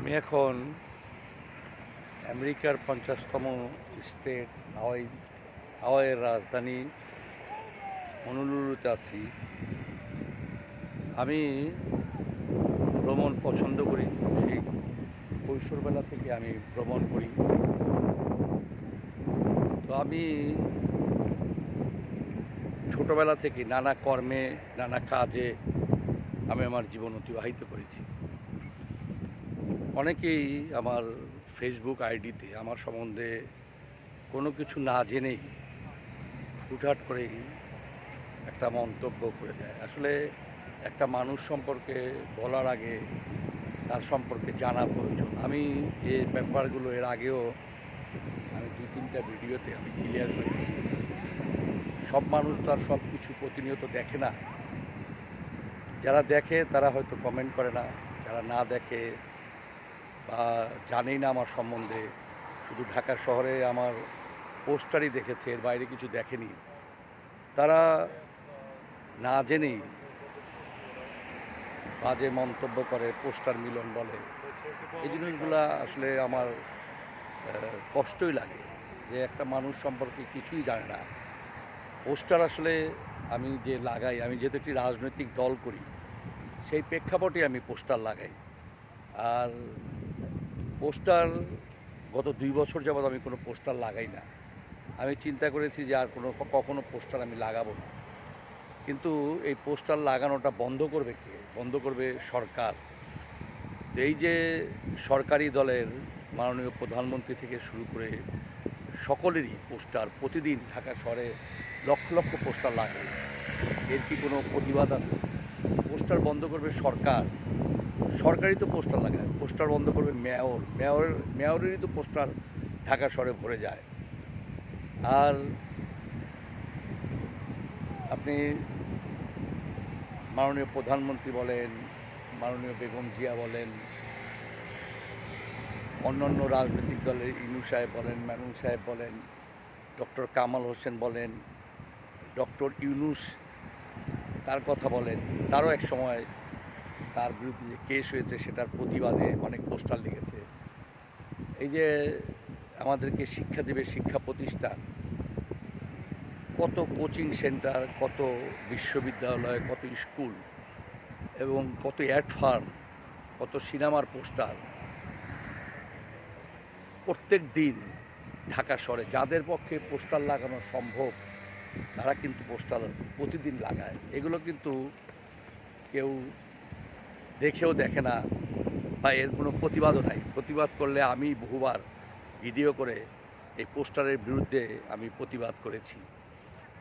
আমি এখন আমেরিকার পঞ্চাশতম স্টেট হাওয়াই, হাওয়াইয়ের রাজধানী হনুলুলুতে আছি। আমি ভ্রমণ পছন্দ করি, সেই কৈশোরবেলা থেকে আমি ভ্রমণ করি। তো আমি ছোটবেলা থেকে নানা কর্মে, নানা কাজে আমি আমার জীবন অতিবাহিত করেছি। অনেকেই আমার ফেসবুক আইডিতে আমার সম্বন্ধে কোনো কিছু না জেনেই হুটহাট করেই একটা মন্তব্য করে দেয়। আসলে একটা মানুষ সম্পর্কে বলার আগে তার সম্পর্কে জানা প্রয়োজন। আমি এই ব্যাপারগুলো এর আগেও আমি দুই তিনটা ভিডিওতে আমি ক্লিয়ার করেছি। সব মানুষ তো আর সব কিছু প্রতিনিয়ত দেখে না। যারা দেখে তারা হয়তো কমেন্ট করে না, যারা না দেখে বা জানেই না আমার সম্বন্ধে। শুধু ঢাকা শহরে আমার পোস্টারই দেখেছে, এর বাইরে কিছু দেখেনি। তারা না জেনেই বাজে মন্তব্য করে, পোস্টার মিলন বলে। এই জিনিসগুলা আসলে আমার কষ্টই লাগে যে একটা মানুষ সম্পর্কে কিছুই জানে না। পোস্টার আসলে আমি যে লাগাই, আমি যেহেতু একটি রাজনৈতিক দল করি, সেই প্রেক্ষাপটে আমি পোস্টার লাগাই। আর পোস্টার গত দুই বছর যাবৎ আমি কোনো পোস্টার লাগাই না। আমি চিন্তা করেছি যে আর কোনো কখনো পোস্টার আমি লাগাবো না। কিন্তু এই পোস্টার লাগানোটা বন্ধ করবে কে? বন্ধ করবে সরকার। এই যে সরকারি দলের মাননীয় প্রধানমন্ত্রী থেকে শুরু করে সকলেরই পোস্টার প্রতিদিন ঢাকা শহরে লক্ষ লক্ষ পোস্টার লাগায় এর কি কোনো প্রতিবাদ আছে? পোস্টার বন্ধ করবে সরকার। সরকারই তো পোস্টার লাগায় পোস্টার বন্ধ করবে মেয়র। মেয়র মেয়রেরই তো পোস্টার ঢাকা শহরে ভরে যায়। আর আপনি মাননীয় প্রধানমন্ত্রী বলেন, মাননীয় বেগম জিয়া বলেন, অন্যান্য রাজনৈতিক দলের ইনু সাহেব বলেন মানুন সাহেব বলেন, ডক্টর কামাল হোসেন বলেন, ডক্টর ইউনুস তার কথা বলেন। তারও এক সময় তার বিরুদ্ধে যে কেস হয়েছে সেটার প্রতিবাদে অনেক পোস্টার লিখেছে এই যে আমাদেরকে শিক্ষা দেবে শিক্ষা প্রতিষ্ঠান, কত কোচিং সেন্টার, কত বিশ্ববিদ্যালয়, কত স্কুল এবং কত অ্যাড ফার্ম, কত সিনেমার পোস্টার প্রত্যেক দিন ঢাকা শহরে যাদের পক্ষে পোস্টার লাগানো সম্ভব, তারা কিন্তু পোস্টার প্রতিদিন লাগায়। এগুলো কিন্তু কেউ দেখেও দেখে না বা এর কোনো প্রতিবাদও নাই। প্রতিবাদ করলে আমি বহুবার ভিডিও করে এই পোস্টারের বিরুদ্ধে আমি প্রতিবাদ করেছি।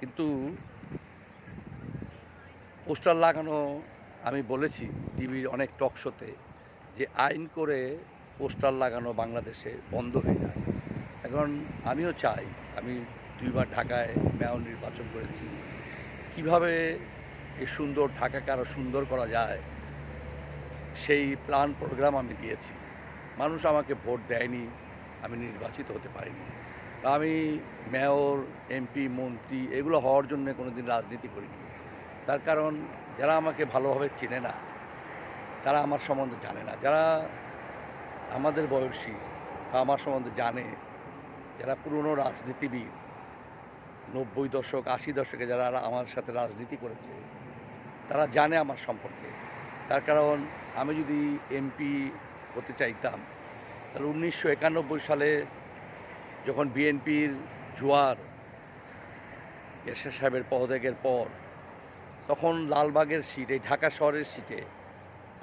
কিন্তু পোস্টার লাগানো আমি বলেছি টিভির অনেক টক শোতে যে আইন করে পোস্টার লাগানো বাংলাদেশে বন্ধ হয়ে যায়। এখন আমিও চাই, আমি দুইবার ঢাকায় মেয়র নির্বাচন করেছি। কীভাবে এই সুন্দর ঢাকাকে আরও সুন্দর করা যায় সেই প্ল্যান প্রোগ্রাম আমি দিয়েছি। মানুষ আমাকে ভোট দেয়নি, আমি নির্বাচিত হতে পারিনি। আমি মেয়র এমপি মন্ত্রী এগুলো হওয়ার জন্য কোনো দিন রাজনীতি করিনি। তার কারণ যারা আমাকে ভালোভাবে চেনে না, তারা আমার সম্বন্ধে জানে না। যারা আমাদের বয়সী বা আমার সম্বন্ধে জানে, যারা পুরনো রাজনীতিবিদ, নব্বই দশক, আশি দশকে যারা আমার সাথে রাজনীতি করেছে, তারা জানে আমার সম্পর্কে। তার কারণ আমি যদি এমপি হতে চাইতাম, তাহলে উনিশশো একানব্বই সালে যখন বিএনপির জোয়ার এরশাদ সাহেবের পদত্যাগের পর, তখন লালবাগের সিট এই ঢাকা শহরের সিটে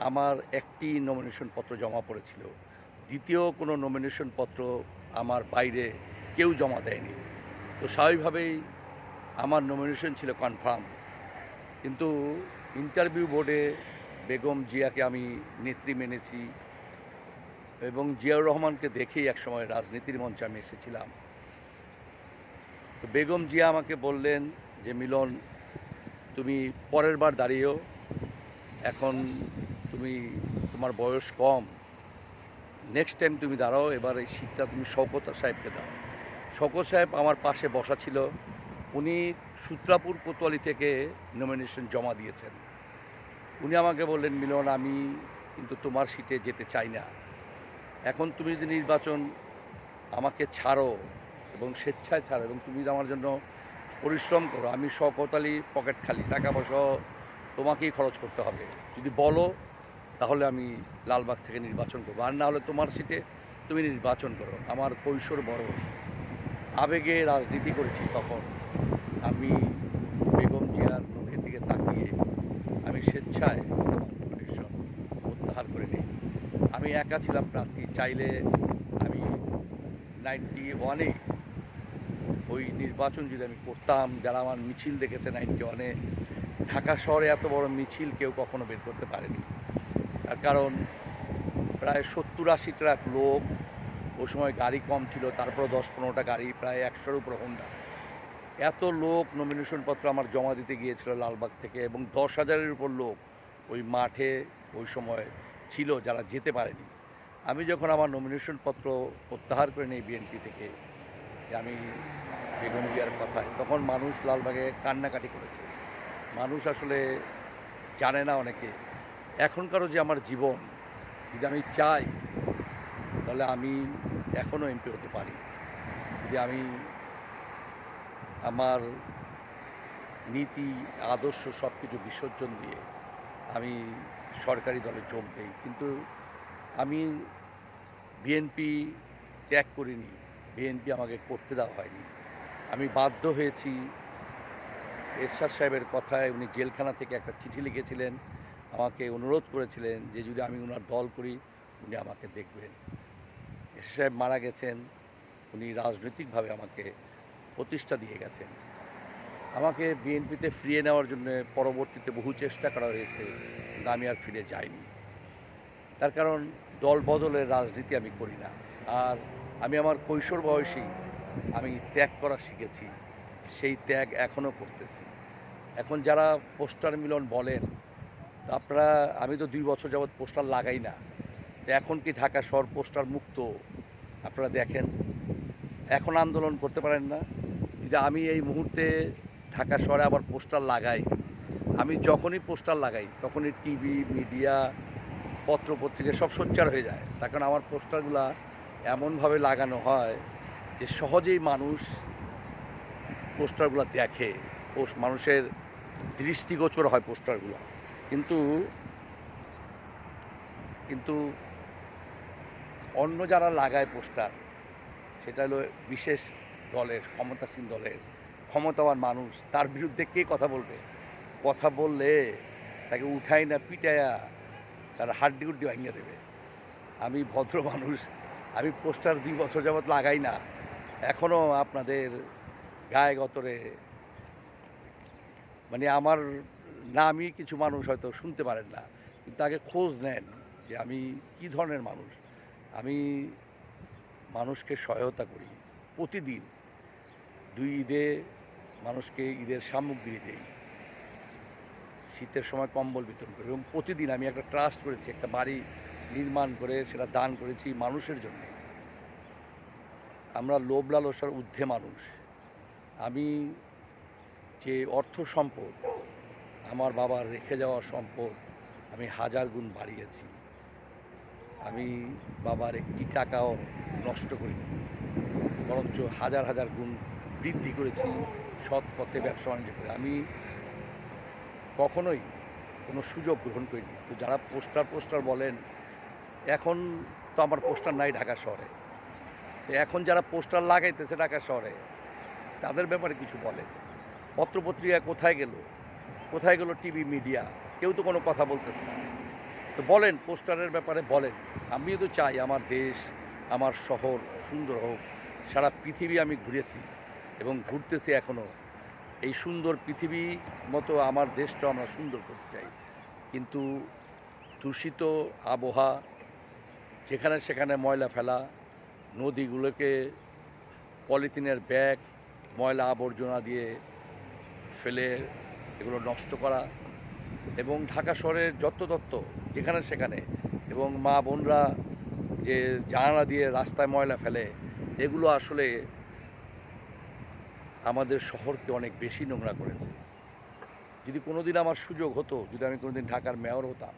আমার একটি নমিনেশন পত্র জমা পড়েছিল। দ্বিতীয় কোনো নমিনেশন পত্র আমার বাইরে কেউ জমা দেয়নি। তো স্বাভাবিকভাবেই আমার নমিনেশন ছিল কনফার্ম কিন্তু ইন্টারভিউ বোর্ডে বেগম জিয়াকে আমি নেত্রী মেনেছি এবং জিয়াউর রহমানকে দেখেই একসময় রাজনীতির মঞ্চে আমি এসেছিলাম। তো বেগম জিয়া আমাকে বললেন যে, মিলন, তুমি পরের বার দাঁড়িয়েও, এখন তুমি, তোমার বয়স কম। নেক্সট টাইম তুমি দাঁড়াও, এবার এই শীতটা তুমি শওকত সাহেবকে দাও। শওকত সাহেব আমার পাশে বসা ছিল। উনি সূত্রাপুর কোতোয়ালি থেকে নমিনেশন জমা দিয়েছেন। উনি আমাকে বললেন, মিলন, আমি কিন্তু তোমার সিটে যেতে চাই না। এখন তুমি যদি নির্বাচন আমাকে ছাড়ো এবং স্বেচ্ছায় ছাড়ো এবং তুমি আমার জন্য পরিশ্রম করো, আমি শকতালি পকেট খালি টাকা পয়সা তোমাকেই খরচ করতে হবে। যদি বলো, তাহলে আমি লালবাগ থেকে নির্বাচন করব। আর না হলে তোমার সিটে তুমি নির্বাচন করো। আমার কৈশোর বয়স আবেগে রাজনীতি করেছি তখন। আমি বেগম জিয়ার মুখের দিকে তাকিয়ে আমি স্বেচ্ছায় নমিনেশন প্রত্যাহার করে নিই। আমি একা ছিলাম প্রার্থী, চাইলে আমি নাইনটি ওয়ানে ওই নির্বাচন যদি আমি করতাম, যারা আমার মিছিল দেখেছে নাইনটি ওয়ানে ঢাকা শহরে এত বড় মিছিল কেউ কখনো বের করতে পারেনি। তার কারণ, প্রায় সত্তর আশি ট্রাক লোক, ওই সময় গাড়ি কম ছিল তারপর দশ পনেরোটা গাড়ি প্রায় একশোর উপর হোন্ডা এত লোক নমিনেশনপত্র আমার জমা দিতে গিয়েছিল লালবাগ থেকে এবং দশ হাজারের উপর লোক ওই মাঠে ওই সময় ছিল যারা যেতে পারেনি। আমি যখন আমার নমিনেশনপত্র প্রত্যাহার করে নিই বিএনপি থেকে আমি বেগম জিয়ার কথায়, তখন মানুষ লালবাগে কান্নাকাটি করেছে। মানুষ আসলে জানে না অনেকে, এখনকারও যে আমার জীবন, যদি আমি চাই, তাহলে আমি এখনও এমপি হতে পারি। যদি আমি আমার নীতি, আদর্শ সব কিছু বিসর্জন দিয়ে আমি সরকারি দলে যোগ দিই, কিন্তু আমি বিএনপি ত্যাগ করিনি বিএনপি আমাকে করতে দেওয়া হয়নি। আমি বাধ্য হয়েছি এরশাদ সাহেবের কথায় উনি জেলখানা থেকে একটা চিঠি লিখেছিলেন, আমাকে অনুরোধ করেছিলেন যে যদি আমি ওনার দল করি, উনি আমাকে দেখবেন। এরশাদ সাহেব মারা গেছেন, উনি রাজনৈতিকভাবে আমাকে প্রতিষ্ঠা দিয়ে গেছেন। আমাকে বিএনপিতে ফিরিয়ে নেওয়ার জন্য পরবর্তীতে বহু চেষ্টা করা হয়েছে, কিন্তু আমি আর ফিরে যাইনি। তার কারণ দল বদলের রাজনীতি আমি করি না। আর আমি আমার কৈশোর বয়সেই আমি ত্যাগ করা শিখেছি, সেই ত্যাগ এখনও করতেছি। এখন যারা পোস্টার মিলন বলেন আপনারা, আমি তো দুই বছর যাবৎ পোস্টার লাগাই না। এখন কি ঢাকা শহর পোস্টার মুক্ত? আপনারা দেখেন। এখন আন্দোলন করতে পারেন না। যদি আমি এই মুহূর্তে ঢাকা শহরে আবার পোস্টার লাগাই। আমি যখনই পোস্টার লাগাই, তখনই টিভি, মিডিয়া পত্র পত্রিকা সব সোচ্চার হয়ে যায়। তার কারণ আমার পোস্টারগুলা এমনভাবে লাগানো হয় যে সহজেই মানুষ পোস্টারগুলো দেখে। পোস্ট মানুষের দৃষ্টিগোচর হয় পোস্টারগুলো। কিন্তু কিন্তু অন্য যারা লাগায় পোস্টার, সেটা হলো বিশেষ দলের, ক্ষমতাসীন দলের ক্ষমতাবান মানুষ, তার বিরুদ্ধে কে কথা বলবে? কথা বললে তাকে উঠাই না, পিটায়া তার হাড্ডি গুড্ডি ভাঙিয়ে দেবে। আমি ভদ্র মানুষ, আমি পোস্টার দুই বছর যাবৎ লাগাই না। এখনও আপনাদের গায়ে গতরে মানে আমার নামই কিছু মানুষ হয়তো শুনতে পারেন না, কিন্তু আগে খোঁজ নেন যে আমি কি ধরনের মানুষ। আমি মানুষকে সহায়তা করি প্রতিদিন। দুই ঈদে মানুষকে ঈদের সামগ্রী দেই। শীতের সময় কম্বল বিতরণ করি এবং প্রতিদিন আমি একটা ট্রাস্ট করেছি, একটা বাড়ি নির্মাণ করে সেটা দান করেছি মানুষের জন্য। আমরা লোভ লালসার ঊর্ধ্বে মানুষ। আমি যে অর্থ সম্পদ আমার বাবার রেখে যাওয়া সম্পদ আমি হাজার গুণ বাড়িয়েছি। আমি বাবার একটি টাকাও নষ্ট করিনি, বরঞ্চ হাজার হাজার গুণ বৃদ্ধি করেছি। সৎ পথে ব্যবসা বাণিজ্য করে। আমি কখনোই কোনো সুযোগ গ্রহণ করিনি। তো যারা পোস্টার পোস্টার বলেন, এখন তো আমার পোস্টার নাই ঢাকা শহরে। তো এখন যারা পোস্টার লাগাইতেছে ঢাকা শহরে, তাদের ব্যাপারে কিছু বলেন। পত্রপত্রিকা কোথায় গেল? কোথায় গেল টিভি মিডিয়া? কেউ তো কোনো কথা বলতেছে না। তো বলেন, পোস্টারের ব্যাপারে বলেন। আমিও তো চাই আমার দেশ, আমার শহর সুন্দর হোক, সারা পৃথিবী আমি ঘুরেছি। এবং ঘুরতেছি এখনও এই সুন্দর পৃথিবী মতো আমার দেশটা আমরা সুন্দর করতে চাই। কিন্তু দূষিত আবহাওয়া, যেখানে সেখানে ময়লা ফেলা, নদীগুলোকে পলিথিনের ব্যাগ, ময়লা আবর্জনা দিয়ে ফেলে এগুলো নষ্ট করা এবং ঢাকা শহরের যত তত্ত্ব, যেখানে সেখানে এবং মা বোনরা যে জানালা দিয়ে রাস্তায় ময়লা ফেলে, এগুলো আসলে আমাদের শহরকে অনেক বেশি নোংরা করেছে। যদি কোনোদিন আমার সুযোগ হতো, যদি আমি কোনোদিন ঢাকার মেয়র হতাম,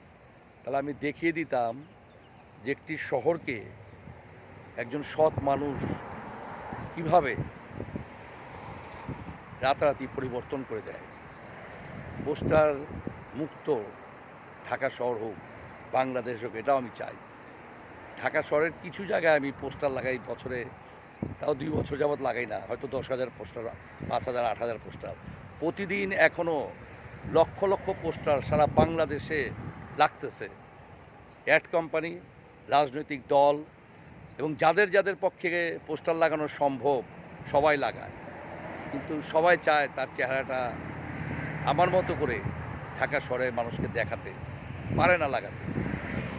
তাহলে আমি দেখিয়ে দিতাম যে একটি শহরকে একজন সৎ মানুষ কীভাবে রাতারাতি পরিবর্তন করে দেয়। পোস্টার মুক্ত ঢাকা শহর হোক, বাংলাদেশ হোক, এটাও আমি চাই। ঢাকা শহরের কিছু জায়গায় আমি পোস্টার লাগাই, বছরে তাও দুই বছর যাবৎ লাগাই না, হয়তো দশ হাজার পোস্টার, পাঁচ হাজার, আট হাজার পোস্টার। প্রতিদিন এখনও লক্ষ লক্ষ পোস্টার সারা বাংলাদেশে লাগতেছে। অ্যাড কোম্পানি, রাজনৈতিক দল এবং যাদের যাদের পক্ষে পোস্টার লাগানো সম্ভব, সবাই লাগায়। কিন্তু সবাই চায় তার চেহারাটা আমার মতো করে ঢাকা শহরে মানুষকে দেখাতে, পারে না লাগাতে।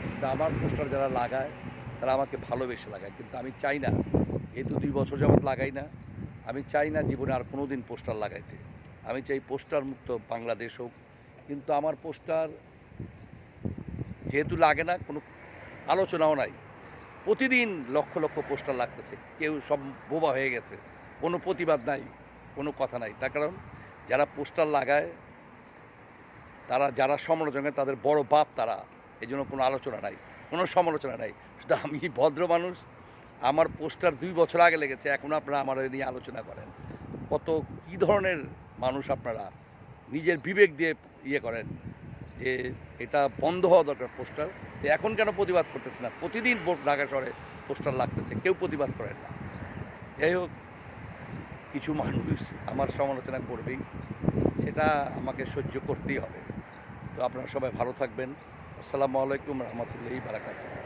কিন্তু আমার পোস্টার যারা লাগায়, তারা আমাকে ভালোবেসে লাগায়। কিন্তু আমি চাই না এই তো দুই বছর যাবৎ লাগাই না। আমি চাই না জীবনে আর কোনো দিন পোস্টার লাগাইতে। আমি চাই পোস্টার মুক্ত বাংলাদেশ হোক। কিন্তু আমার পোস্টার যেহেতু লাগে না, কোনো আলোচনাও নাই। প্রতিদিন লক্ষ লক্ষ পোস্টার লাগতেছে। কেউ সব বোবা হয়ে গেছে। কোনো প্রতিবাদ নাই, কোনো কথা নাই। তার কারণ যারা পোস্টার লাগায়, তারা যারা সমালোচনা তাদের বড় বাপ তারা। এই জন্য কোনো আলোচনা নাই, কোনো সমালোচনা নাই। শুধু আমি ভদ্র মানুষ আমার পোস্টার দুই বছর আগে লেগেছে, এখন আপনারা আমার নিয়ে আলোচনা করেন। কত কী ধরনের মানুষ আপনারা নিজের বিবেক দিয়ে ইয়ে করেন যে এটা বন্ধ হওয়া দরকার পোস্টার? তো এখন কেন প্রতিবাদ করতেছে না? প্রতিদিন ঢাকা শহরে পোস্টার লাগতেছে, কেউ প্রতিবাদ করেন না। যাই হোক, কিছু মানুষ আমার সমালোচনা করবেই, সেটা আমাকে সহ্য করতেই হবে। তো আপনারা সবাই ভালো থাকবেন। আসসালামু আলাইকুম রহমতুল্লাহি বারাকাতুহ।